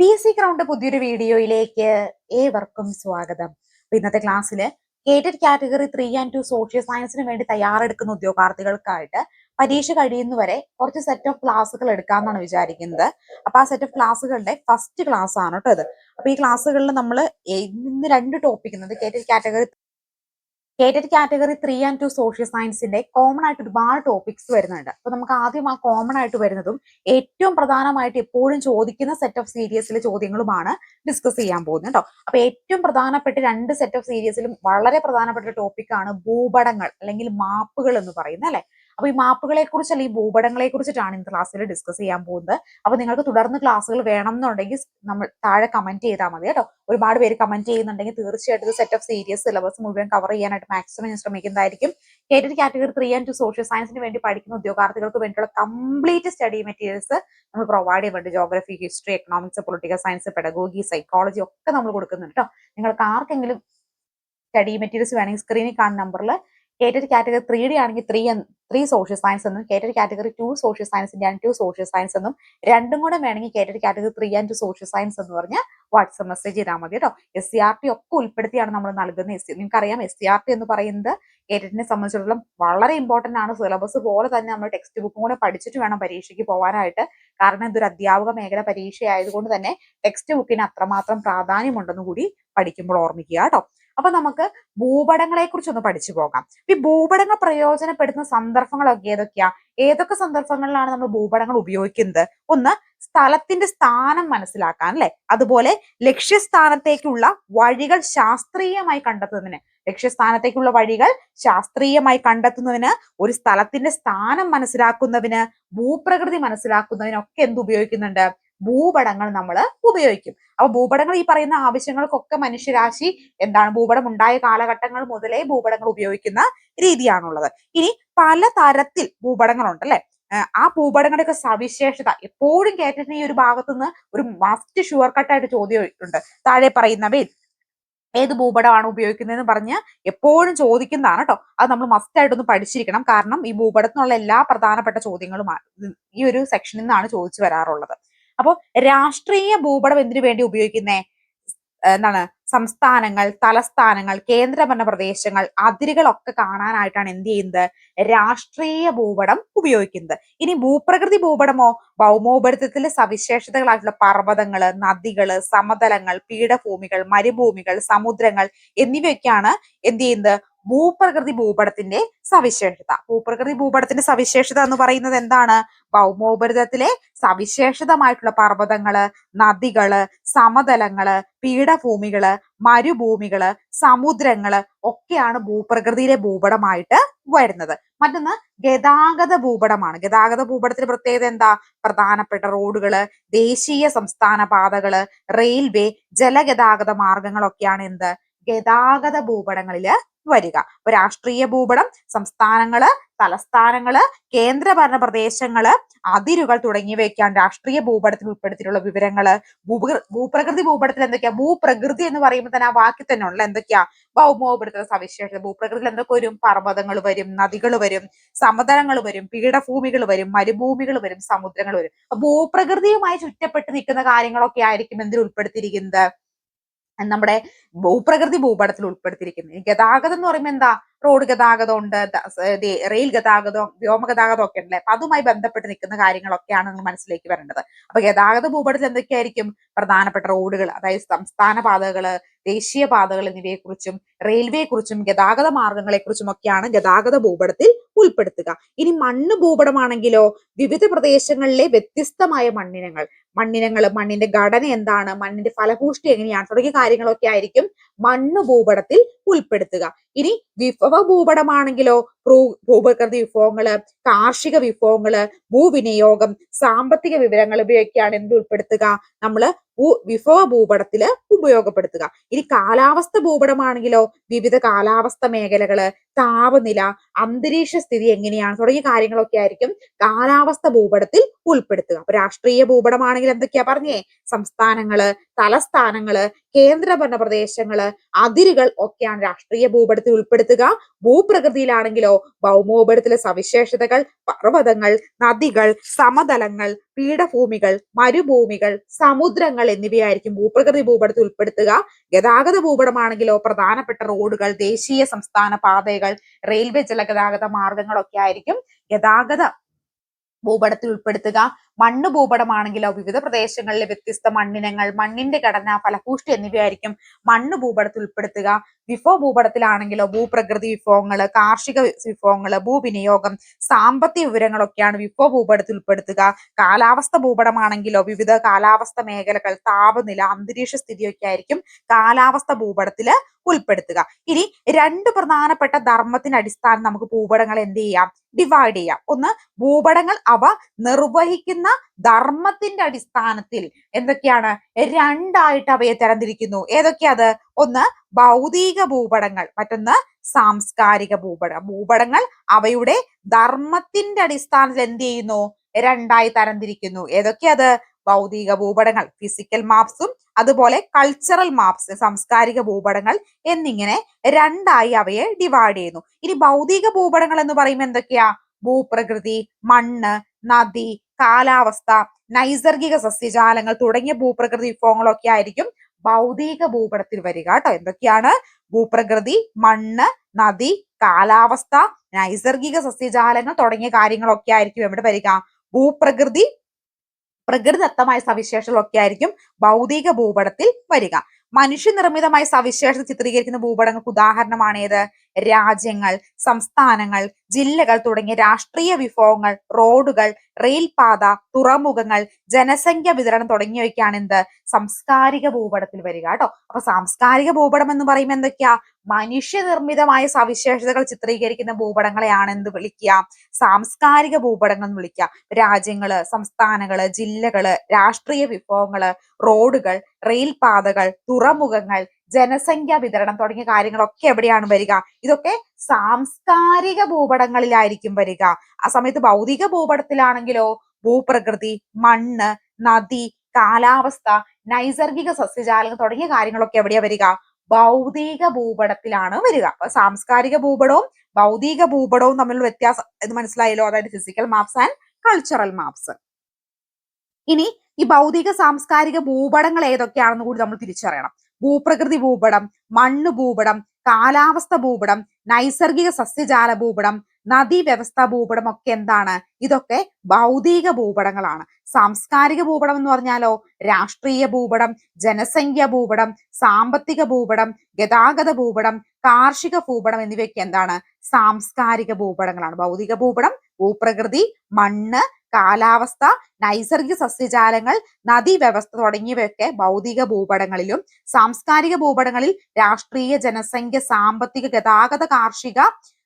P C ground പുതിയൊരു വീഡിയോയിലേക്ക് ഏവർക്കും സ്വാഗതം. ഇന്നത്തെ ക്ലാസ്സിൽ KTET category three and two social സയൻസിന് വേണ്ടി തയ്യാറെടുക്കുന്ന ഉദ്യോഗാർത്ഥികൾക്കായിട്ട് പരീക്ഷ കഴിയുന്നവരെ കുറച്ച് സെറ്റ് ഓഫ് ക്ലാസ്സുകൾ എടുക്കാമെന്നാണ് വിചാരിക്കുന്നത്. അപ്പൊ ആ സെറ്റ് ഓഫ് ക്ലാസ്സുകളുടെ ഫസ്റ്റ് ക്ലാസ് ആണ് കേട്ടോ ഇത്. അപ്പൊ ഈ ക്ലാസ്സുകളിൽ നമ്മൾ ഇന്ന് രണ്ട് topic KTET category KTET category three and two social സയൻസിന്റെ കോമൺ ആയിട്ട് ഒരുപാട് ടോപ്പിക്സ് വരുന്നുണ്ട്. അപ്പൊ നമുക്ക് ആദ്യം ആ കോമൺ ആയിട്ട് വരുന്നതും ഏറ്റവും പ്രധാനമായിട്ട് എപ്പോഴും ചോദിക്കുന്ന സെറ്റ് ഓഫ് സീരീസിലെ ചോദ്യങ്ങളുമാണ് ഡിസ്കസ് ചെയ്യാൻ പോകുന്നത് കേട്ടോ അപ്പൊ ഏറ്റവും പ്രധാനപ്പെട്ട രണ്ട് സെറ്റ് ഓഫ് സീരീസിലും വളരെ പ്രധാനപ്പെട്ട ടോപ്പിക്കാണ് ഭൂപടങ്ങൾ അല്ലെങ്കിൽ മാപ്പുകൾ എന്ന് പറയുന്നത് അല്ലെ? അപ്പൊ ഈ മാപ്പുകളെ കുറിച്ച് അല്ലെങ്കിൽ ഭൂപടങ്ങളെ കുറിച്ചിട്ടാണ് ഇന്ന് ക്ലാസ്സിൽ ഡിസ്കസ് ചെയ്യാൻ പോകുന്നത്. അപ്പൊ നിങ്ങൾക്ക് തുടർന്ന് ക്ലാസ്സുകൾ വേണം എന്നുണ്ടെങ്കിൽ നമ്മൾ താഴെ കമന്റ് ചെയ്താൽ മതി കേട്ടോ. ഒരുപാട് പേര് കമന്റ് ചെയ്യുന്നുണ്ടെങ്കിൽ തീർച്ചയായിട്ടും സെറ്റ് ഓഫ് സീരിയസ് സിലബസ് മുഴുവൻ കവർ ചെയ്യാനായിട്ട് മാക്സിമം ഞാൻ ശ്രമിക്കുന്നതായിരിക്കും. KTET category three and two social സയൻസിന് വേണ്ടി പഠിക്കുന്ന ഉദ്യോഗാർത്ഥികൾക്ക് വേണ്ടിയുള്ള കംപ്ലീറ്റ് സ്റ്റഡി മെറ്റീരിയൽസ് നമ്മൾ പ്രൊവൈഡ് ചെയ്യുന്നുണ്ട്. Geography history economics political science pedagogy psychology ഒക്കെ നമ്മൾ കൊടുക്കുന്നുണ്ട് കേട്ടോ. നിങ്ങൾക്ക് ആർക്കെങ്കിലും സ്റ്റഡി മെറ്റീരിയൽസ് വേണമെങ്കിൽ സ്ക്രീനിൽ കാണുന്ന നമ്പറിൽ കേറ്റഡ് കാറ്റഗറി ത്രീ ഡി ആണെങ്കിൽ ത്രീ ത്രീ സോഷ്യൽ സയൻസ് എന്നും കേറ്റഡ് കാറ്റഗറി ടു സോഷ്യൽ സയൻസിന്റെ ആൻഡ് ടു സോഷ്യൽ സയൻസ് എന്നും രണ്ടും കൂടെ വേണമെങ്കിൽ KTET category three and two social science എന്ന് പറഞ്ഞ് വാട്സ്ആപ്പ് മെസ്സേജ് ചെയ്താൽ മതി കേട്ടോ. എസ് സി ആർ ടി ഒക്കെ ഉൾപ്പെടുത്തിയാണ് നമ്മൾ നൽകുന്നത്. എസ് നിങ്ങൾക്ക് അറിയാം എസ് സി ആർ ടി എന്ന് പറയുന്നത് കേറ്റഡിനെ സംബന്ധിച്ചിടത്തോളം വളരെ ഇമ്പോർട്ടന്റ് ആണ്. സിലബസ് പോലെ തന്നെ നമ്മൾ ടെക്സ്റ്റ് ബുക്കും കൂടെ പഠിച്ചിട്ട് വേണം പരീക്ഷയ്ക്ക് പോകാനായിട്ട്. കാരണം ഇതൊരു അധ്യാപക മേഖല പരീക്ഷ ആയതുകൊണ്ട് തന്നെ ടെക്സ്റ്റ് ബുക്കിന് അത്രമാത്രം പ്രാധാന്യമുണ്ടെന്ന് കൂടി പഠിക്കുമ്പോൾ ഓർമ്മിക്കുക കേട്ടോ. അപ്പൊ നമുക്ക് ഭൂപടങ്ങളെ കുറിച്ച് ഒന്ന് പഠിച്ചു പോകാം. ഈ ഭൂപടങ്ങൾ പ്രയോജനപ്പെടുന്ന സന്ദർഭങ്ങളൊക്കെ ഏതൊക്കെയാ? ഏതൊക്കെ സന്ദർഭങ്ങളിലാണ് നമ്മൾ ഭൂപടങ്ങൾ ഉപയോഗിക്കുന്നത്? ഒന്ന് സ്ഥലത്തിന്റെ സ്ഥാനം മനസ്സിലാക്കാൻ അല്ലെ? അതുപോലെ ലക്ഷ്യസ്ഥാനത്തേക്കുള്ള വഴികൾ ശാസ്ത്രീയമായി കണ്ടെത്തുന്നതിന്. ലക്ഷ്യസ്ഥാനത്തേക്കുള്ള വഴികൾ ശാസ്ത്രീയമായി കണ്ടെത്തുന്നതിന് ഒരു സ്ഥലത്തിന്റെ സ്ഥാനം മനസ്സിലാക്കുന്നതിന് ഭൂപ്രകൃതി മനസ്സിലാക്കുന്നതിനൊക്കെ എന്ത് ഉപയോഗിക്കുന്നുണ്ട്? ഭൂപടങ്ങൾ നമ്മൾ ഉപയോഗിക്കും. അപ്പൊ ഭൂപടങ്ങൾ ഈ പറയുന്ന ആവശ്യങ്ങൾക്കൊക്കെ മനുഷ്യരാശി എന്താണ്? ഭൂപടം ഉണ്ടായ കാലഘട്ടങ്ങൾ മുതലേ ഭൂപടങ്ങൾ ഉപയോഗിക്കുന്ന രീതിയാണുള്ളത്. ഇനി പല തരത്തിൽ ഭൂപടങ്ങളുണ്ട് അല്ലെ? ആ ഭൂപടങ്ങളുടെയൊക്കെ സവിശേഷത എപ്പോഴും കേട്ടിട്ട് ഈ ഒരു ഭാഗത്തുനിന്ന് ഒരു മസ്റ്റ് ഷുവർ കട്ടായിട്ട് ചോദ്യം ഉണ്ട് താഴെ പറയുന്നവയിൽ ഏത് ഭൂപടമാണ് ഉപയോഗിക്കുന്നതെന്ന് പറഞ്ഞ് എപ്പോഴും ചോദിക്കുന്നതാണ് കേട്ടോ. അത് നമ്മൾ മസ്റ്റ് ആയിട്ടൊന്ന് പഠിച്ചിരിക്കണം. കാരണം ഈ ഭൂപടത്തിനുള്ള എല്ലാ പ്രധാനപ്പെട്ട ചോദ്യങ്ങളും ഈ ഒരു സെക്ഷനിൽ നിന്നാണ് ചോദിച്ചു വരാറുള്ളത്. അപ്പോൾ രാഷ്ട്രീയ ഭൂപടം എന്തിനു വേണ്ടി ഉപയോഗിക്കുന്നേ? എന്താണ്? സംസ്ഥാനങ്ങൾ തലസ്ഥാനങ്ങൾ കേന്ദ്രഭരണ പ്രദേശങ്ങൾ അതിരുകളൊക്കെ കാണാനായിട്ടാണ് എന്ത് ചെയ്യുന്നത്? രാഷ്ട്രീയ ഭൂപടം ഉപയോഗിക്കുന്നത്. ഇനി ഭൂപ്രകൃതി ഭൂപടമോ? ഭൗമോപരിതത്തിലെ സവിശേഷതകളായിട്ടുള്ള പർവതങ്ങൾ നദികൾ സമതലങ്ങൾ പീഠഭൂമികൾ മരുഭൂമികൾ സമുദ്രങ്ങൾ എന്നിവയൊക്കെയാണ് എന്ത് ചെയ്യുന്നത്? ഭൂപ്രകൃതി ഭൂപടത്തിന്റെ സവിശേഷത. ഭൂപ്രകൃതി ഭൂപടത്തിന്റെ സവിശേഷത എന്ന് പറയുന്നത് എന്താണ്? ഭൗമോപരിതത്തിലെ സവിശേഷതമായിട്ടുള്ള പർവതങ്ങൾ നദികൾ സമതലങ്ങൾ പീഠഭൂമികൾ മരുഭൂമികൾ സമുദ്രങ്ങൾ ഒക്കെയാണ് ഭൂപ്രകൃതിയിലെ ഭൂപടമായിട്ട് വരുന്നത്. മറ്റൊന്ന് ഗതാഗത ഭൂപടമാണ്. ഗതാഗത ഭൂപടത്തിന്റെ പ്രത്യേകത എന്താ? പ്രധാനപ്പെട്ട റോഡുകൾ ദേശീയ സംസ്ഥാന പാതകൾ റെയിൽവേ ജലഗതാഗത മാർഗങ്ങളൊക്കെയാണ് എന്ത്? ഗതാഗത ഭൂപടങ്ങളിൽ വരിക. അപ്പൊ രാഷ്ട്രീയ ഭൂപടം സംസ്ഥാനങ്ങൾ തലസ്ഥാനങ്ങൾ കേന്ദ്രഭരണ പ്രദേശങ്ങൾ അതിരുകൾ തുടങ്ങിയവയൊക്കെയാണ് രാഷ്ട്രീയ ഭൂപടത്തിൽ ഉൾപ്പെടുത്തിയിട്ടുള്ള വിവരങ്ങൾ. ഭൂപ്രകൃതി ഭൂപടത്തിൽ എന്തൊക്കെയാ? ഭൂപ്രകൃതി എന്ന് പറയുമ്പോൾ തന്നെ ആ വാക്കിൽ തന്നെ ഉള്ള എന്തൊക്കെയാ? ഭൗമോപരിതല സവിശേഷത. ഭൂപ്രകൃതിയിൽ എന്തൊക്കെ വരും? പർവതങ്ങൾ വരും നദികൾ വരും സമതലങ്ങൾ വരും പീഠഭൂമികൾ വരും മരുഭൂമികൾ വരും സമുദ്രങ്ങൾ വരും. ഭൂപ്രകൃതിയുമായി ചുറ്റപ്പെട്ട് നിൽക്കുന്ന കാര്യങ്ങളൊക്കെ ആയിരിക്കും എന്തിൽ ഉൾപ്പെടുത്തിയിരിക്കുന്നത്? നമ്മുടെ ഭൂപ്രകൃതി ഭൂപടത്തിൽ ഉൾപ്പെടുത്തിയിരിക്കുന്നത് ഗതാഗതം എന്ന് പറയുമ്പോൾ എന്താ? റോഡ് ഗതാഗതം ഉണ്ട് റെയിൽ ഗതാഗതം വ്യോമ ഗതാഗതം ഒക്കെ ഉണ്ടല്ലേ? അപ്പൊ അതുമായി ബന്ധപ്പെട്ട് നിൽക്കുന്ന കാര്യങ്ങളൊക്കെയാണ് നിങ്ങൾ മനസ്സിലേക്ക് വരേണ്ടത്. അപ്പൊ ഗതാഗത ഭൂപടത്തിൽ എന്തൊക്കെയായിരിക്കും? പ്രധാനപ്പെട്ട റോഡുകൾ അതായത് സംസ്ഥാന പാതകൾ ദേശീയ പാതകൾ എന്നിവയെക്കുറിച്ചും റെയിൽവേയെക്കുറിച്ചും ഗതാഗത മാർഗങ്ങളെക്കുറിച്ചും ഒക്കെയാണ് ഗതാഗത ഭൂപടത്തിൽ ഉൾപ്പെടുത്തുക. ഇനി മണ്ണ് ഭൂപടമാണെങ്കിലോ? വിവിധ പ്രദേശങ്ങളിലെ വ്യത്യസ്തമായ മണ്ണിനങ്ങൾ. മണ്ണിനങ്ങൾ മണ്ണിന്റെ ഘടന എന്താണ് മണ്ണിന്റെ ഫലഭൂഷ്ടി എങ്ങനെയാണ് തുടങ്ങിയ കാര്യങ്ങളൊക്കെ ആയിരിക്കും മണ്ണ് ഭൂപടത്തിൽ ഉൾപ്പെടുത്തുക. ഇനി വിഭവ ഭൂപടമാണെങ്കിലോ ഭൂപ്രകൃതി വിഭവങ്ങൾ കാർഷിക വിഭവങ്ങൾ ഭൂവിനിയോഗം സാമ്പത്തിക വിവരങ്ങൾ ഉപയോഗിക്കുകയാണ് എന്ത് ഉൾപ്പെടുത്തുക? നമ്മൾ ഭൂ വിഭവ ഭൂപടത്തിൽ ഉപയോഗപ്പെടുത്തുക. ഇനി കാലാവസ്ഥ ഭൂപടമാണെങ്കിലോ വിവിധ കാലാവസ്ഥ മേഖലകൾ താപനില അന്തരീക്ഷ സ്ഥിതി എങ്ങനെയാണ് തുടങ്ങിയ കാര്യങ്ങളൊക്കെ ആയിരിക്കും കാലാവസ്ഥ ഭൂപടത്തിൽ ഉൾപ്പെടുത്തുക. അപ്പൊ രാഷ്ട്രീയ ഭൂപടമാണെങ്കിൽ ആണെങ്കിൽ എന്തൊക്കെയാ പറഞ്ഞേ? സംസ്ഥാനങ്ങൾ തലസ്ഥാനങ്ങൾ കേന്ദ്രഭരണ പ്രദേശങ്ങൾ അതിരുകൾ ഒക്കെയാണ് രാഷ്ട്രീയ ഭൂപടത്തിൽ ഉൾപ്പെടുത്തുക. ഭൂപ്രകൃതിയിലാണെങ്കിലോ ഭൗമോപടത്തിലെ സവിശേഷതകൾ പർവതങ്ങൾ നദികൾ സമതലങ്ങൾ പീഠഭൂമികൾ മരുഭൂമികൾ സമുദ്രങ്ങൾ എന്നിവയായിരിക്കും ഭൂപ്രകൃതി ഭൂപടത്തിൽ ഉൾപ്പെടുത്തുക. ഗതാഗത ഭൂപടമാണെങ്കിലോ പ്രധാനപ്പെട്ട റോഡുകൾ ദേശീയ സംസ്ഥാന പാതകൾ റെയിൽവേ ജലഗതാഗത മാർഗങ്ങളൊക്കെ ആയിരിക്കും ഗതാഗത ഭൂപടത്തിൽ ഉൾപ്പെടുത്തുക. മണ്ണ് ഭൂപടമാണെങ്കിലോ വിവിധ പ്രദേശങ്ങളിലെ വ്യത്യസ്ത മണ്ണിനങ്ങൾ മണ്ണിന്റെ ഘടന ഫലഭൂഷ്ടി എന്നിവയായിരിക്കും മണ്ണ് ഭൂപടത്തിൽ ഉൾപ്പെടുത്തുക. വിഭവ ഭൂപടത്തിലാണെങ്കിലോ ഭൂപ്രകൃതി വിഭവങ്ങൾ കാർഷിക വിഭവങ്ങൾ ഭൂവിനിയോഗം സാമ്പത്തിക വിവരങ്ങളൊക്കെയാണ് വിഭവ ഭൂപടത്തിൽ ഉൾപ്പെടുത്തുക. കാലാവസ്ഥ ഭൂപടമാണെങ്കിലോ വിവിധ കാലാവസ്ഥ മേഖലകൾ താപനില അന്തരീക്ഷ സ്ഥിതിയൊക്കെ ആയിരിക്കും കാലാവസ്ഥ ഭൂപടത്തിൽ ഉൾപ്പെടുത്തുക. ഇനി രണ്ട് പ്രധാനപ്പെട്ട ധർമ്മത്തിന്റെ അടിസ്ഥാനം നമുക്ക് ഭൂപടങ്ങൾ എന്ത് ചെയ്യാം? ഡിവൈഡ് ചെയ്യാം. ഒന്ന് ഭൂപടങ്ങൾ അവ നിർവഹിക്കുന്ന ധർമ്മത്തിന്റെ അടിസ്ഥാനത്തിൽ എന്തൊക്കെയാണ്? രണ്ടായിട്ട് അവയെ തരംതിരിക്കുന്നു. ഏതൊക്കെയാത് ഒന്ന് ഭൗതിക ഭൂപടങ്ങൾ മറ്റൊന്ന് സാംസ്കാരിക ഭൂപടം. ഭൂപടങ്ങൾ അവയുടെ ധർമ്മത്തിന്റെ അടിസ്ഥാനത്തിൽ എന്ത് ചെയ്യുന്നു? രണ്ടായി തരംതിരിക്കുന്നു. ഏതൊക്കെയാത് ഭൗതിക ഭൂപടങ്ങൾ ഫിസിക്കൽ മാപ്സും അതുപോലെ കൾച്ചറൽ മാപ്സ് സാംസ്കാരിക ഭൂപടങ്ങൾ എന്നിങ്ങനെ രണ്ടായി അവയെ ഡിവൈഡ് ചെയ്യുന്നു. ഇനി ഭൗതിക ഭൂപടങ്ങൾ എന്ന് പറയുമ്പോൾ എന്തൊക്കെയാ? ഭൂപ്രകൃതി മണ്ണ് നദി കാലാവസ്ഥ നൈസർഗിക സസ്യജാലങ്ങൾ തുടങ്ങിയ ഭൂപ്രകൃതി വിഭവങ്ങളൊക്കെ ആയിരിക്കും ഭൗതിക ഭൂപടത്തിൽ വരിക കേട്ടോ എന്തൊക്കെയാണ്? ഭൂപ്രകൃതി മണ്ണ് നദി കാലാവസ്ഥ നൈസർഗിക സസ്യജാലങ്ങൾ തുടങ്ങിയ കാര്യങ്ങളൊക്കെ ആയിരിക്കും എവിടെ വരിക? ഭൂപ്രകൃതി പ്രകൃതിദത്തമായ സവിശേഷതകളൊക്കെ ആയിരിക്കും ഭൗതിക ഭൂപടത്തിൽ വരിക. മനുഷ്യനിർമ്മിതമായ സവിശേഷത ചിത്രീകരിക്കുന്ന ഭൂപടങ്ങൾക്ക് ഉദാഹരണമാണേത്? രാജ്യങ്ങൾ സംസ്ഥാനങ്ങൾ ജില്ലകൾ തുടങ്ങിയ രാഷ്ട്രീയ വിഭവങ്ങൾ റോഡുകൾ റെയിൽപാത തുറമുഖങ്ങൾ ജനസംഖ്യ വിതരണം തുടങ്ങിയവയ്ക്കാണ് എന്ത്? സാംസ്കാരിക ഭൂപടത്തിൽ വരിക കേട്ടോ. അപ്പൊ സാംസ്കാരിക ഭൂപടം എന്ന് പറയുമ്പോൾ എന്തൊക്കെയാ? മനുഷ്യനിർമ്മിതമായ സവിശേഷതകൾ ചിത്രീകരിക്കുന്ന ഭൂപടങ്ങളെയാണ് എന്ത് വിളിക്കുക? സാംസ്കാരിക ഭൂപടങ്ങൾ എന്ന് വിളിക്കുക. രാജ്യങ്ങൾ സംസ്ഥാനങ്ങൾ ജില്ലകൾ രാഷ്ട്രീയ വിഭവങ്ങൾ റോഡുകൾ റെയിൽപാതകൾ തുറമുഖങ്ങൾ ജനസംഖ്യ വിതരണം തുടങ്ങിയ കാര്യങ്ങളൊക്കെ എവിടെയാണ് വരിക? ഇതൊക്കെ സാംസ്കാരിക ഭൂപടങ്ങളിലായിരിക്കും വരിക. ആ സമയത്ത് ഭൗതിക ഭൂപടത്തിലാണെങ്കിലോ? ഭൂപ്രകൃതി മണ്ണ് നദി കാലാവസ്ഥ നൈസർഗിക സസ്യജാലങ്ങൾ തുടങ്ങിയ കാര്യങ്ങളൊക്കെ എവിടെയാ വരിക? ഭൗതിക ഭൂപടത്തിലാണ് വരിക. അപ്പൊ സാംസ്കാരിക ഭൂപടവും ഭൗതിക ഭൂപടവും തമ്മിലുള്ള വ്യത്യാസം എന്ന് മനസ്സിലായല്ലോ? അതായത് physical maps and cultural maps ഇനി ഈ ഭൗതിക സാംസ്കാരിക ഭൂപടങ്ങൾ ഏതൊക്കെയാണെന്ന് കൂടി നമ്മൾ തിരിച്ചറിയണം. ഭൂപ്രകൃതി ഭൂപടം മണ്ണ് ഭൂപടം കാലാവസ്ഥ ഭൂപടം നൈസർഗിക സസ്യജാല ഭൂപടം നദീ വ്യവസ്ഥ ഭൂപടം ഒക്കെ എന്താണ്? ഇതൊക്കെ ഭൗതിക ഭൂപടങ്ങളാണ്. സാംസ്കാരിക ഭൂപടം എന്ന് പറഞ്ഞാലോ? രാഷ്ട്രീയ ഭൂപടം ജനസംഖ്യ ഭൂപടം സാമ്പത്തിക ഭൂപടം ഗതാഗത ഭൂപടം കാർഷിക ഭൂപടം എന്നിവയൊക്കെ എന്താണ്? സാംസ്കാരിക ഭൂപടങ്ങളാണ്. ഭൗതിക ഭൂപടം ഭൂപ്രകൃതി മണ്ണ് കാലാവസ്ഥ നൈസർഗിക സസ്യജാലങ്ങൾ നദീ വ്യവസ്ഥ തുടങ്ങിയവയൊക്കെ ഭൗതിക ഭൂപടങ്ങളിലും സാംസ്കാരിക ഭൂപടങ്ങളിൽ രാഷ്ട്രീയ ജനസംഖ്യ സാമ്പത്തിക ഗതാഗത കാർഷിക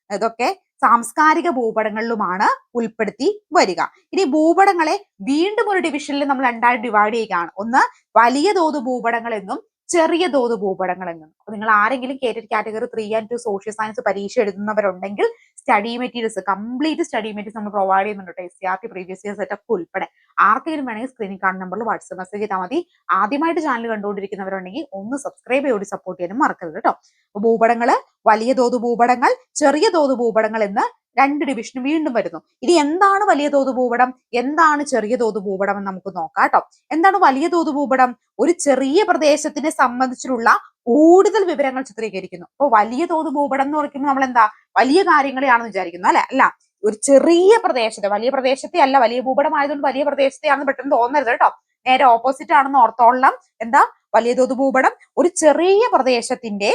ഇതൊക്കെ സാംസ്കാരിക ഭൂപടങ്ങളിലുമാണ് ഉൾപ്പെടുത്തി വരിക. ഇനി ഭൂപടങ്ങളെ വീണ്ടും ഒരു ഡിവിഷനിൽ നമ്മൾ രണ്ടായിട്ട് ഡിവൈഡ് ചെയ്യുകയാണ്. ഒന്ന് വലിയ തോത് ഭൂപടങ്ങൾ എന്നും ചെറിയ തോത് ഭൂപടങ്ങൾ എന്നും നിങ്ങൾ ആരെങ്കിലും KTET category three and two social science പരീക്ഷ എഴുതുന്നവരുണ്ടെങ്കിൽ study materials complete study materials നമ്മൾ പ്രൊവൈഡ് ചെയ്യുന്നുണ്ട് S C R T previous year set ഒക്കെ ഉൾപ്പെടെ. ആർക്കെങ്കിലും വേണമെങ്കിൽ സ്ക്രീനിൽ കാണുന്ന നമ്പറിൽ വാട്സ്ആപ്പ് മെസ്സേജ് ചെയ്താൽ മതി. ആദ്യമായിട്ട് ചാനൽ കണ്ടുകൊണ്ടിരിക്കുന്നവരുണ്ടെങ്കിൽ ഒന്ന് സബ്സ്ക്രൈബ് ചെയ്ത് സപ്പോർട്ട് ചെയ്യാനും മറക്കരുത് കേട്ടോ ഭൂപടങ്ങൾ വലിയ തോത് ഭൂപടങ്ങൾ ചെറിയ തോത് ഭൂപടങ്ങൾ എന്ന് രണ്ട് ഡിവിഷൻ വീണ്ടും വരുന്നു. ഇനി എന്താണ് വലിയ തോത് ഭൂപടം? എന്താണ് ചെറിയ തോത് ഭൂപടം എന്ന് നമുക്ക് നോക്കാം കേട്ടോ. എന്താണ് വലിയ തോത് ഭൂപടം? ഒരു ചെറിയ പ്രദേശത്തിനെ സംബന്ധിച്ചിട്ടുള്ള കൂടുതൽ വിവരങ്ങൾ ചിത്രീകരിക്കുന്നു. അപ്പൊ വലിയ തോത് ഭൂപടം എന്ന് പറയുമ്പോൾ നമ്മൾ എന്താ വലിയ കാര്യങ്ങളെയാണെന്ന് വിചാരിക്കുന്നു അല്ലെ? അല്ല ഒരു ചെറിയ പ്രദേശത്തെ വലിയ പ്രദേശത്തെ അല്ല വലിയ ഭൂപടം ആയതുകൊണ്ട് വലിയ പ്രദേശത്തെയാണെന്ന് പെട്ടെന്ന് തോന്നരുത് കേട്ടോ. നേരെ ഓപ്പോസിറ്റ് ആണെന്ന് ഓർത്തോളണം. എന്താ? വലിയ തോത് ഭൂപടം. ഒരു ചെറിയ പ്രദേശത്തിന്റെ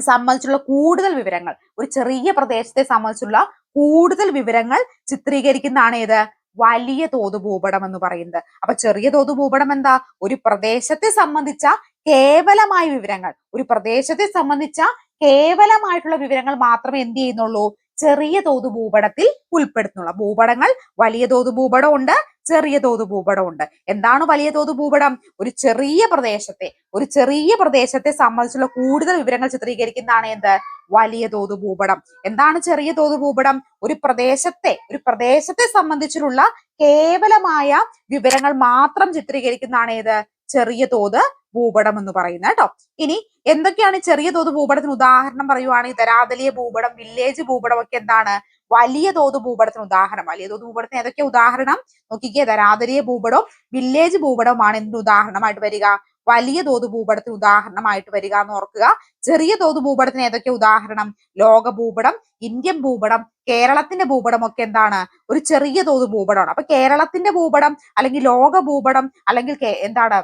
സംബന്ധിച്ചുള്ള കൂടുതൽ വിവരങ്ങൾ. ഒരു ചെറിയ പ്രദേശത്തെ സംബന്ധിച്ചുള്ള കൂടുതൽ വിവരങ്ങൾ ചിത്രീകരിക്കുന്നതാണ് ഏത്? വലിയ തോത് ഭൂപടം എന്ന് പറയുന്നത്. അപ്പൊ ചെറിയ തോത് ഭൂപടം എന്താ? ഒരു പ്രദേശത്തെ സംബന്ധിച്ച കേവലമായ വിവരങ്ങൾ. ഒരു പ്രദേശത്തെ സംബന്ധിച്ച കേവലമായിട്ടുള്ള വിവരങ്ങൾ മാത്രമേ എന്ത് ചെയ്യുന്നുള്ളൂ? ചെറിയ തോത് ഭൂപടത്തിൽ ഉൾപ്പെടുത്തുന്നുള്ള ഭൂപടങ്ങൾ വലിയ തോത് ഭൂപടം ഉണ്ട് ചെറിയ തോത് ഭൂപടം ഉണ്ട് എന്താണ് വലിയ തോത് ഭൂപടം? ഒരു ചെറിയ പ്രദേശത്തെ ഒരു ചെറിയ പ്രദേശത്തെ സംബന്ധിച്ചുള്ള കൂടുതൽ വിവരങ്ങൾ ചിത്രീകരിക്കുന്നതാണ് എന്ത്? വലിയ തോത് ഭൂപടം. എന്താണ് ചെറിയ തോത് ഭൂപടം? ഒരു പ്രദേശത്തെ ഒരു പ്രദേശത്തെ സംബന്ധിച്ചിട്ടുള്ള കേവലമായ വിവരങ്ങൾ മാത്രം ചിത്രീകരിക്കുന്നതാണ് ഏത്? ചെറിയ തോത് ഭൂപടം എന്ന് പറയുന്നത് കേട്ടോ. ഇനി എന്തൊക്കെയാണ് ചെറിയ തോത് ഭൂപടത്തിന് ഉദാഹരണം പറയുവാണെങ്കിൽ തരാതലിയ ഭൂപടം വില്ലേജ് ഭൂപടം ഒക്കെ എന്താണ്? വലിയ തോത് ഭൂപടത്തിന് ഉദാഹരണം. വലിയ തോത് ഭൂപടത്തിന് ഏതൊക്കെ ഉദാഹരണം? നോക്കിക്കേ തരാതലിയ ഭൂപടവും വില്ലേജ് ഭൂപടവുമാണ് എന്തിന് ഉദാഹരണമായിട്ട് വരിക. വലിയ തോത് ഭൂപടത്തിന് ഉദാഹരണമായിട്ട് വരിക എന്ന് ഓർക്കുക. ചെറിയ തോത് ഭൂപടത്തിന് ഏതൊക്കെ ഉദാഹരണം? ലോക ഭൂപടം ഇന്ത്യൻ ഭൂപടം കേരളത്തിന്റെ ഭൂപടം ഒക്കെ എന്താണ്? ഒരു ചെറിയ തോത് ഭൂപടമാണ്. അപ്പൊ കേരളത്തിന്റെ ഭൂപടം അല്ലെങ്കിൽ ലോക ഭൂപടം അല്ലെങ്കിൽ എന്താണ്?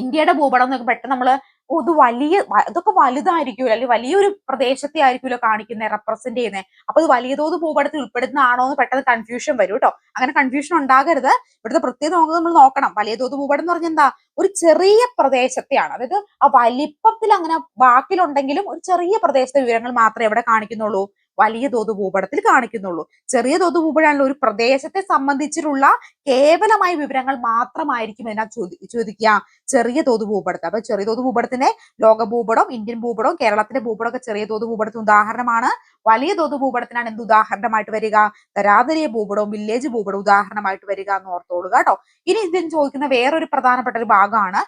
ഇന്ത്യയുടെ ഭൂപടം എന്നൊക്കെ പെട്ടെന്ന് നമ്മൾ ഓ ഇത് വലിയ ഇതൊക്കെ വലുതായിരിക്കുമല്ലോ അല്ലെങ്കിൽ വലിയൊരു പ്രദേശത്തെ ആയിരിക്കുമല്ലോ കാണിക്കുന്നത് റെപ്രസെന്റ് ചെയ്യുന്നത് അപ്പൊ ഇത് വലിയ തോത് ഭൂപടത്തിൽ ഉൾപ്പെടുന്നതാണോ എന്ന് പെട്ടെന്ന് കൺഫ്യൂഷൻ വരും കേട്ടോ അങ്ങനെ കൺഫ്യൂഷൻ ഉണ്ടാകരുത്. ഇവിടുത്തെ പ്രത്യേകത നമുക്ക് നമ്മൾ നോക്കണം. വലിയ തോത് ഭൂപടം എന്ന് പറഞ്ഞാൽ എന്താ? ഒരു ചെറിയ പ്രദേശത്തെയാണ്. അതായത് ആ വലിപ്പത്തിൽ അങ്ങനെ വാക്കിലുണ്ടെങ്കിലും ഒരു ചെറിയ പ്രദേശത്തെ വിവരങ്ങൾ മാത്രമേ ഇവിടെ കാണിക്കുന്നുള്ളൂ. വലിയ തോത് ഭൂപടത്തിൽ കാണിക്കുന്നുള്ളൂ. ചെറിയ തോത് ഭൂപടമാണല്ലോ ഒരു പ്രദേശത്തെ സംബന്ധിച്ചിട്ടുള്ള കേവലമായ വിവരങ്ങൾ മാത്രമായിരിക്കും ഇതിനകത്ത് ചോദി ചോദിക്കുക. ചെറിയ തോത് ഭൂപടത്തെ. അപ്പൊ ചെറിയ തോത് ഭൂപടത്തിന്റെ ലോക ഭൂപടം ഇന്ത്യൻ ഭൂപടം കേരളത്തിന്റെ ഭൂപടം ഒക്കെ ചെറിയ തോത് ഭൂപടത്തിന് ഉദാഹരണമാണ്. വലിയ തോത് ഭൂപടത്തിനാണ് എന്ത് ഉദാഹരണമായിട്ട് വരിക? തരാതരീയ ഭൂപടവും വില്ലേജ് ഭൂപടവും ഉദാഹരണമായിട്ട് വരിക എന്ന് ഓർത്തോളുക കേട്ടോ. ഇനി ഇതിന് ചോദിക്കുന്ന വേറൊരു പ്രധാനപ്പെട്ട ഒരു ഭാഗമാണ്.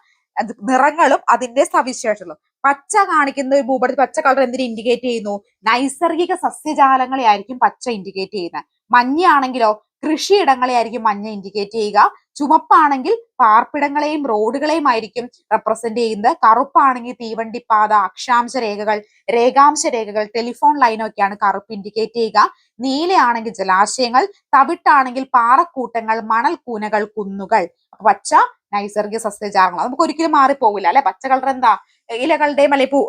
നിറങ്ങളും അതിന്റെ സവിശേഷതകളും. പച്ച കാണിക്കുന്ന ഒരു ഭൂപടത്തിൽ പച്ച കളർ എന്തിനു ഇൻഡിക്കേറ്റ് ചെയ്യുന്നു? നൈസർഗിക സസ്യജാലങ്ങളെ ആയിരിക്കും പച്ച ഇൻഡിക്കേറ്റ് ചെയ്യുന്നത്. മഞ്ഞയാണെങ്കിലോ കൃഷിയിടങ്ങളെ ആയിരിക്കും മഞ്ഞ ഇൻഡിക്കേറ്റ് ചെയ്യുക. ചുമപ്പാണെങ്കിൽ പാർപ്പിടങ്ങളെയും റോഡുകളെയും ആയിരിക്കും റെപ്രസെന്റ് ചെയ്യുന്നത്. കറുപ്പാണെങ്കിൽ തീവണ്ടിപ്പാത അക്ഷാംശ രേഖകൾ രേഖാംശ രേഖകൾ ടെലിഫോൺ ലൈനൊക്കെയാണ് കറുപ്പ് ഇൻഡിക്കേറ്റ് ചെയ്യുക. നീലയാണെങ്കിൽ ജലാശയങ്ങൾ തവിട്ടാണെങ്കിൽ പാറക്കൂട്ടങ്ങൾ മണൽക്കൂനകൾ കുന്നുകൾ. പച്ച നൈസർഗിക സസ്യജാലങ്ങൾ. നമുക്ക് ഒരിക്കലും മാറിപ്പോകില്ല അല്ലെ? പച്ച കളർ എന്താ? ഇലകളുടെയും അല്ലെങ്കിൽ പൂ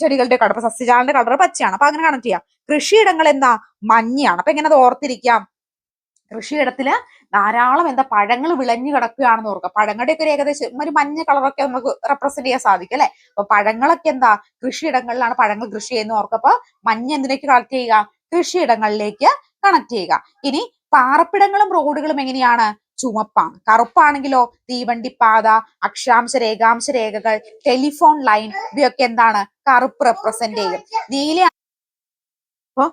ചെടികളുടെ കളർ സസ്യജാലന്റെ കളർ പച്ചയാണ്. അപ്പൊ അങ്ങനെ കണക്ട് ചെയ്യാം. കൃഷിയിടങ്ങൾ എന്താ? മഞ്ഞയാണ്. അപ്പൊ എങ്ങനെ അത് ഓർത്തിരിക്കാം? കൃഷിയിടത്തിൽ ധാരാളം എന്താ? പഴങ്ങൾ വിളഞ്ഞു കിടക്കുകയാണെന്ന് ഓർക്കുക. പഴങ്ങളുടെ ഒക്കെ ഒരു ഏകദേശം ഒരു മഞ്ഞ കളറൊക്കെ നമുക്ക് റെപ്രസെന്റ് ചെയ്യാൻ സാധിക്കും അല്ലെ? അപ്പൊ പഴങ്ങളൊക്കെ എന്താ? കൃഷിയിടങ്ങളിലാണ് പഴങ്ങൾ കൃഷി ചെയ്യുന്ന ഓർക്കുക. അപ്പൊ മഞ്ഞ എന്തിനേക്ക് കളക്ട് ചെയ്യുക? കൃഷിയിടങ്ങളിലേക്ക് കണക്ട് ചെയ്യുക. ഇനി പാറപ്പിടങ്ങളും റോഡുകളും എങ്ങനെയാണ്? ചുമപ്പാണ്. കറുപ്പാണെങ്കിലോ തീവണ്ടിപ്പാത അക്ഷാംശ രേഖാംശ രേഖകൾ ടെലിഫോൺ ലൈൻ ഇവയൊക്കെ എന്താണ്? കറുപ്പ് റെപ്രസെന്റ് ചെയ്യും. നീല അപ്പൊ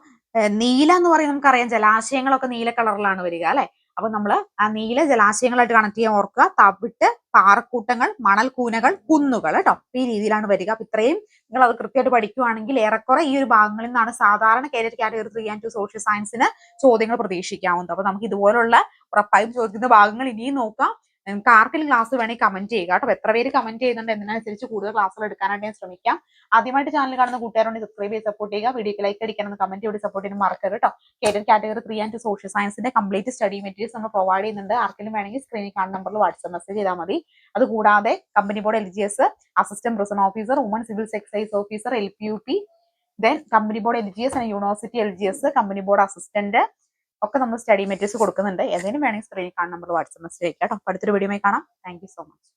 നീല എന്ന് പറയുന്നത് നമുക്കറിയാം. ജലാശയങ്ങളൊക്കെ നീല കളറിലാണ് വരിക അല്ലെ? അപ്പൊ നമ്മൾ ആ നീല ജലാശയങ്ങളായിട്ട് കണക്ട് ചെയ്യാൻ ഓർക്കുക. തവിട്ട് പാറക്കൂട്ടങ്ങൾ മണൽക്കൂനകൾ കുന്നുകൾ കേട്ടോ ഈ രീതിയിലാണ് വരിക. അപ്പൊ ഇത്രയും നിങ്ങൾ അത് കൃത്യമായിട്ട് പഠിക്കുവാണെങ്കിൽ ഏറെക്കുറെ ഈ ഒരു ഭാഗങ്ങളിൽ നിന്നാണ് സാധാരണ carrier category three and two social സയൻസിന് ചോദ്യങ്ങൾ പ്രതീക്ഷിക്കാവുന്നത്. അപ്പൊ നമുക്ക് ഇതുപോലുള്ള ഉറപ്പായും ചോദിക്കുന്ന ഭാഗങ്ങൾ ഇനിയും നോക്കാം. നിങ്ങൾക്ക് ആർക്കെങ്കിലും ക്ലാസ് വേണമെങ്കിൽ കമന്റ് ചെയ്യുക കേട്ടോ. എത്ര പേര് കമന്റ് ചെയ്യുന്നുണ്ട് എന്നതിനനുസരിച്ച് കൂടുതൽ ക്ലാസ്സുകൾ എടുക്കാനായിട്ട് ഞാൻ ശ്രമിക്കാം. ആദ്യമായിട്ട് ചാനൽ കാണുന്ന കൂട്ടുകാരോട് സബ്സ്ക്രൈബ് ചെയ്ത് സപ്പോർട്ട് ചെയ്യുക. വീഡിയോക്ക് ലൈക്ക് അടിക്കണം കമന്റ് ചെയ്ത് സപ്പോർട്ട് ചെയ്യാൻ മറക്കരുത് കേട്ടോ. Kerala category three and social സയൻസിന്റെ കംപ്ലീറ്റ് സ്റ്റഡി മെറ്റീരിയൽസ് നമ്മൾ പ്രൊവൈഡ് ചെയ്യുന്നുണ്ട്. ആർക്കെങ്കിലും വേണമെങ്കിൽ സ്ക്രീനിൽ കാണുന്ന നമ്പറിൽ വാട്സ്ആപ്പ് മെസ്സേജ് ചെയ്താൽ മതി. അതുകൂടാതെ company board L G S assistant prison officer woman civil excise officer L P U P then company board L G S and university L G S company board assistant ഒക്കെ നമ്മൾ study materials കൊടുക്കുന്നുണ്ട്. ഏതെങ്കിലും വേണമെങ്കിൽ സ്ക്രീനിൽ കാണുന്ന നമ്മൾ WhatsApp message അയക്കാം കേട്ടോ അടുത്തൊരു വീഡിയോ കാണാം. Thank so much